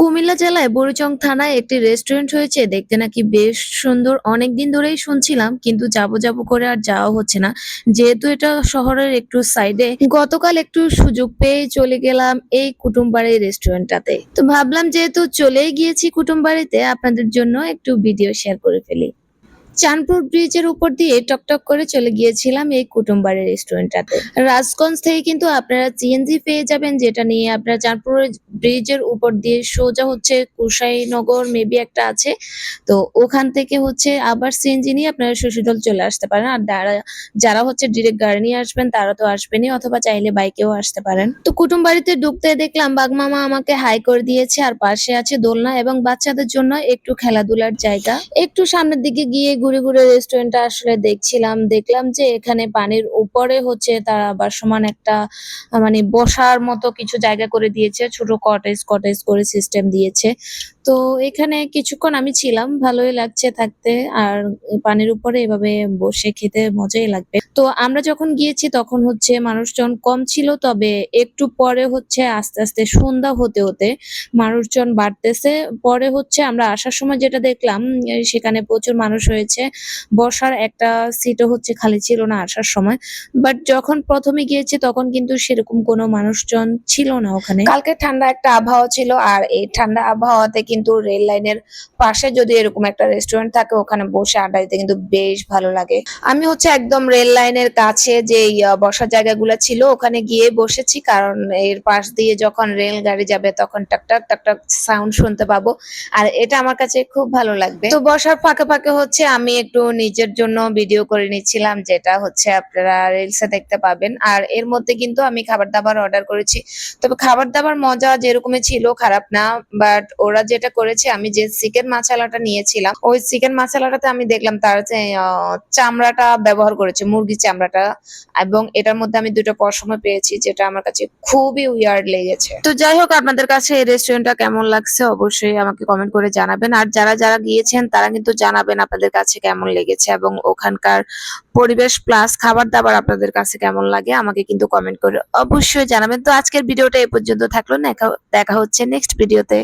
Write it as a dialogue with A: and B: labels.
A: কুমিল্লা জেলায় বুড়িচং থানায় একটি রেস্টুরেন্ট হয়েছে। দেখতে নাকি বেশ সুন্দর। অনেক দিন ধরেই শুনছিলাম, কিন্তু যাব যাব করে আর যাওয়া হচ্ছে না। যেহেতু এটা শহরের একটু সাইডে গতকাল একটু সুযোগ পেয়ে চলে গেলাম এই কুটুমবাড়ি রেস্টুরেন্টটাতে। তো ভাবলাম যেহেতু চলেই গিয়েছি কুটুমবাড়িতে, আপনাদের জন্য একটু ভিডিও শেয়ার করে ফেলি। চাঁদপুর ব্রিজের উপর দিয়ে টকটক করে চলে গিয়েছিলাম এই কুটুমবাড়ি রেস্টুরেন্টটাতে। রাজগঞ্জ থেকে কিন্তু আপনারা সিএনজি পেয়ে যাবেন, যেটা নিয়ে আপনারা চাঁদপুর ব্রিজের উপর দিয়ে সোজা হচ্ছে কুশাইনগর মেবি একটা আছে। তো ওখান থেকে হচ্ছে আবার সিএনজি নিয়ে আপনারা শশীদল চলে আসতে পারেন। আর যারা যারা হচ্ছে ডিরেক্ট গাড়ি নিয়ে আসবেন, তারা তো আসবেনই, অথবা চাইলে বাইকেও আসতে পারেন। তো কুটুম বাড়িতে ঢুকতে দেখলাম বাগমামা আমাকে হাই করে দিয়েছে, আর পাশে আছে দোলনা এবং বাচ্চাদের জন্য একটু খেলাধুলার জায়গা। একটু সামনের দিকে গিয়ে ঘুরে ঘুরে রেস্টুরেন্টটা আসলে দেখছিলাম। দেখলাম যে এখানে পানির উপরে হচ্ছে তারা আবার সমান একটা মানে বসার মতো কিছু জায়গা করে দিয়েছে। ছোট কটেজ কটেজ করে সিস্টেম দিয়েছে। তো এখানে কিছুক্ষণ আমি ছিলাম, ভালোই লাগছে থাকতে। আর পানির উপরে এভাবে বসে খেতে মজাই লাগবে। তো আমরা যখন গিয়েছি তখন হচ্ছে মানুষজন কম ছিল, তবে একটু পরে হচ্ছে আস্তে আস্তে সন্ধ্যা হতে হতে মানুষজন বাড়তেছে। পরে হচ্ছে আমরা আসার সময় যেটা দেখলাম, সেখানে প্রচুর মানুষ হয়েছে বসার একটা সিটও হচ্ছে খালি ছিল না আসার সময়। বাট যখন প্রথমে গিয়েছি, তখন কিন্তু সেরকম কোনো মানুষজন ছিল না ওখানে। কালকে ঠান্ডা একটা আবহাওয়া ছিল, আর এই ঠান্ডা আবহাওয়াতে কিন্তু রেল লাইনের পাশে যদি এরকম একটা রেস্টুরেন্ট থাকে, ওখানে বসে আড্ডা দিতে কিন্তু বেশ ভালো লাগে। আমি হচ্ছে একদম রেল লাইনের কাছে যে বসার জায়গাগুলো ছিল, ওখানে গিয়ে বসেছি। কারণ এর পাশ দিয়ে যখন রেল গাড়ি যাবে, তখন টাকটাক টাকটাক সাউন্ড শুনতে পাবো। আর এটা আমার কাছে খুব ভালো লাগবে। তো বসার ফাঁকে ফাঁকে হচ্ছে আমি একটু নিজের জন্য ভিডিও করে নিচ্ছিলাম, যেটা হচ্ছে আপনারা রিলসে দেখতে পাবেন। আর এর মধ্যে কিন্তু আমি খাবার দাবার অর্ডার করেছি। তবে খাবার দাবার মজা যেরকমই ছিল খারাপ না বাট ওরা যেটা করেছে, আমি যে চিকেন মাসালাটা নিয়েছিলাম, ওই চিকেন মাসালাটাতে আমি দেখলাম তার যে চামড়াটা ব্যবহার করেছে মুরগির চামড়াটা। এবং এটার মধ্যে আমি দুটো পশমে পেয়েছি, যেটা আমার কাছে খুবই উইয়ার্ড লেগেছে। তো যাই হোক, আপনাদের কাছে এই রেস্টুরেন্টটা কেমন লাগছে অবশ্যই আমাকে কমেন্ট করে জানাবেন। আর যারা যারা গিয়েছেন, তারা কিন্তু জানাবেন আপনাদের কাছে কেমন লেগেছে এবং ওখানকার পরিবেশ প্লাস খাবার দাবার আপনাদের কাছে কেমন লাগে আমাকে কিন্তু কমেন্ট করে অবশ্যই জানাবেন। তো আজকের ভিডিওটা এ পর্যন্ত থাকল। দেখা দেখা হচ্ছে নেক্সট ভিডিওতে